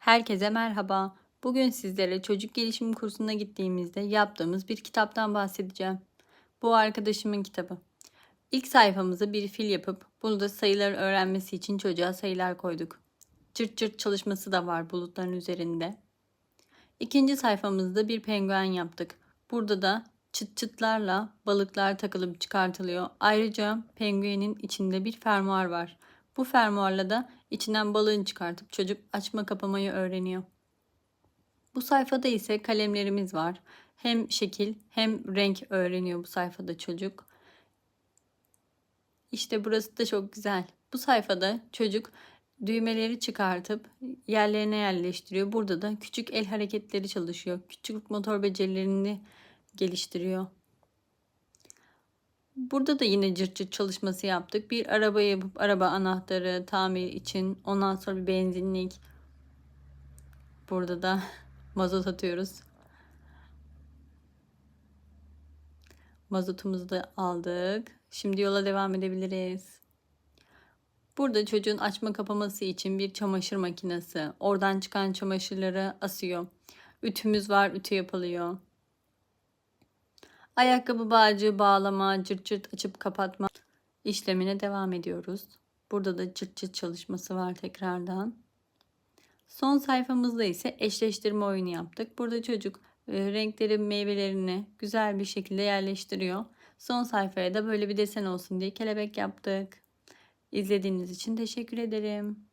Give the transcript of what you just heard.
Herkese merhaba. Bugün sizlere çocuk gelişim kursuna gittiğimizde yaptığımız bir kitaptan bahsedeceğim. Bu arkadaşımın kitabı. İlk sayfamıza bir fil yapıp bunu da sayıları öğrenmesi için çocuğa sayılar koyduk. Cırt cırt çalışması da var bulutların üzerinde. İkinci sayfamızda bir penguen yaptık. Burada da çıt çıtlarla balıklar takılıp çıkartılıyor. Ayrıca penguenin içinde bir fermuar var. Bu fermuarla da içinden balığını çıkartıp çocuk açma kapamayı öğreniyor. Bu sayfada ise kalemlerimiz var. Hem şekil hem renk öğreniyor bu sayfada çocuk. İşte burası da çok güzel. Bu sayfada çocuk düğmeleri çıkartıp yerlerine yerleştiriyor. Burada da küçük el hareketleri çalışıyor. Küçük motor becerilerini geliştiriyor. Burada da yine cırt cırt çalışması yaptık. Bir araba yapıp araba anahtarı tamir için ondan sonra bir benzinlik. Burada da mazot atıyoruz. Mazotumuzu da aldık. Şimdi yola devam edebiliriz. Burada çocuğun açma kapaması için bir çamaşır makinesi. Oradan çıkan çamaşırları asıyor. Ütümüz var, ütü yapılıyor. Ayakkabı bağcığı bağlama, cırt cırt açıp kapatma işlemine devam ediyoruz. Burada da cırt cırt çalışması var tekrardan. Son sayfamızda ise eşleştirme oyunu yaptık. Burada çocuk e, renkleri, meyvelerini güzel bir şekilde yerleştiriyor. Son sayfaya da böyle bir desen olsun diye kelebek yaptık. İzlediğiniz için teşekkür ederim.